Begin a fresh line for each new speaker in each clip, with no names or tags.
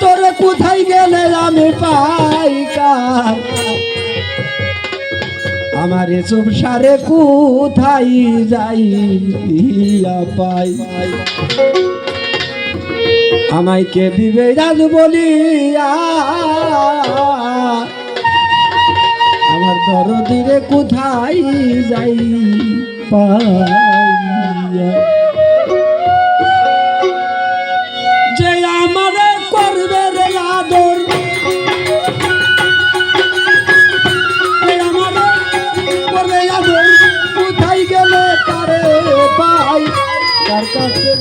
তোরে কোথায় গেলে আমি পাই আমার এসব সারে কোথায় যাই পাই? আমায় কে দিবে রাজ বলিয়া? আমার দরদিরে কোথায় যাই পাইয়া?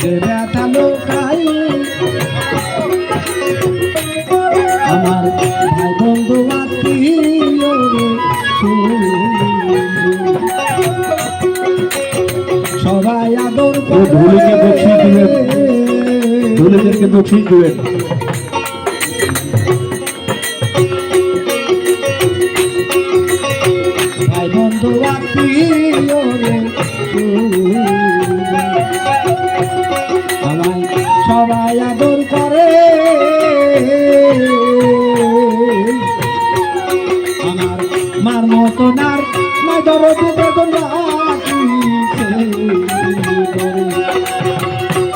যে ব্যথা লোকাই আমার ভাই বন্ধু আত্মীয়। সবাই আদর
ধুলিকে বকশিশ দিবেন। ধুলিদেরকে বকশিস দিবেন
মাই দরদ বেদন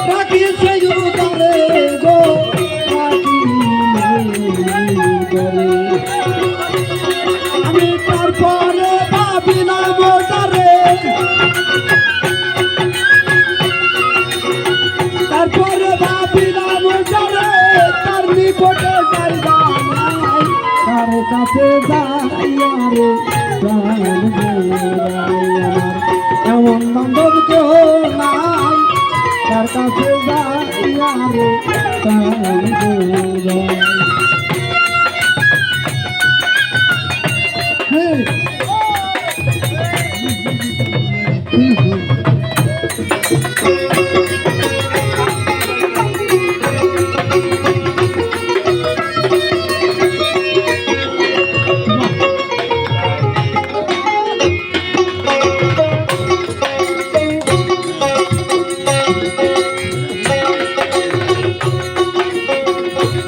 রাখিছে তারপরে ভাবি না মোটারে তারপরে ভাবিলাম যারে তার নিকটে তার কাছে আমার এমন বান্ধব কেউ নাই তার কাছে যাইয়ারে প্রাণ জোড়াই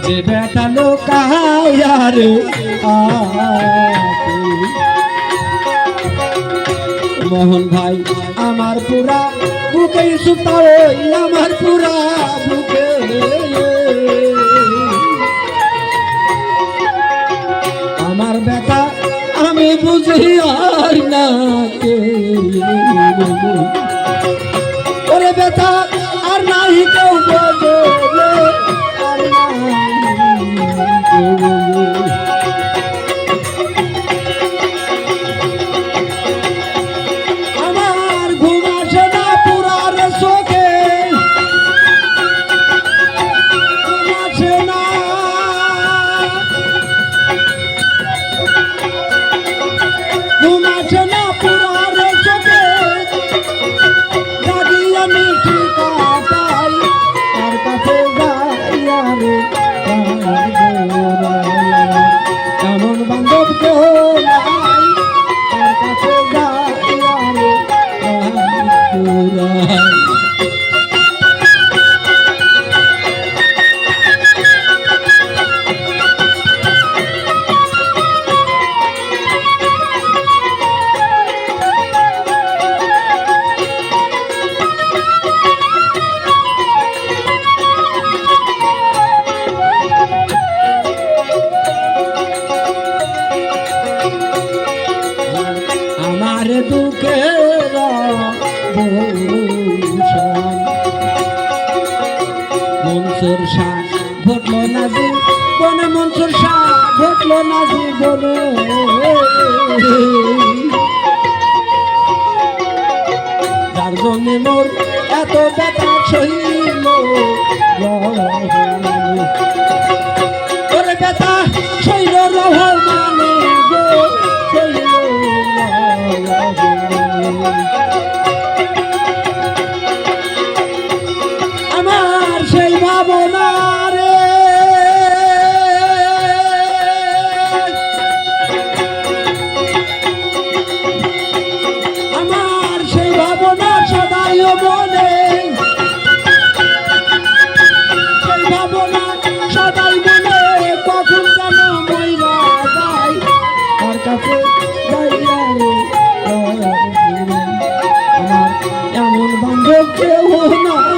যে বেটা লোকায়ারে মোহন ভাই, আমার পুরা বুকে সুতা ওই আমার পুরা বুকে। আমার বেটা আমি বুঝি আর না ওরে বেটা আর নাই কেউ আশা ঘটলো না জীবনে। যার জন্যে মোর এত ব্যথা সহিল no.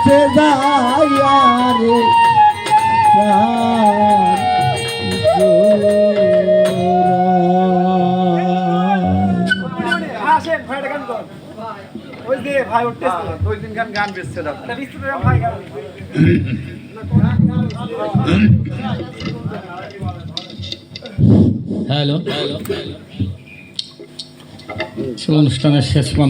কাছে
যাইয়ারে ভাই উঠতেছে দুই দিন গান গান বেচছে ভাই গান
হ্যালো। অনুষ্ঠানের শেষ প্রান্ত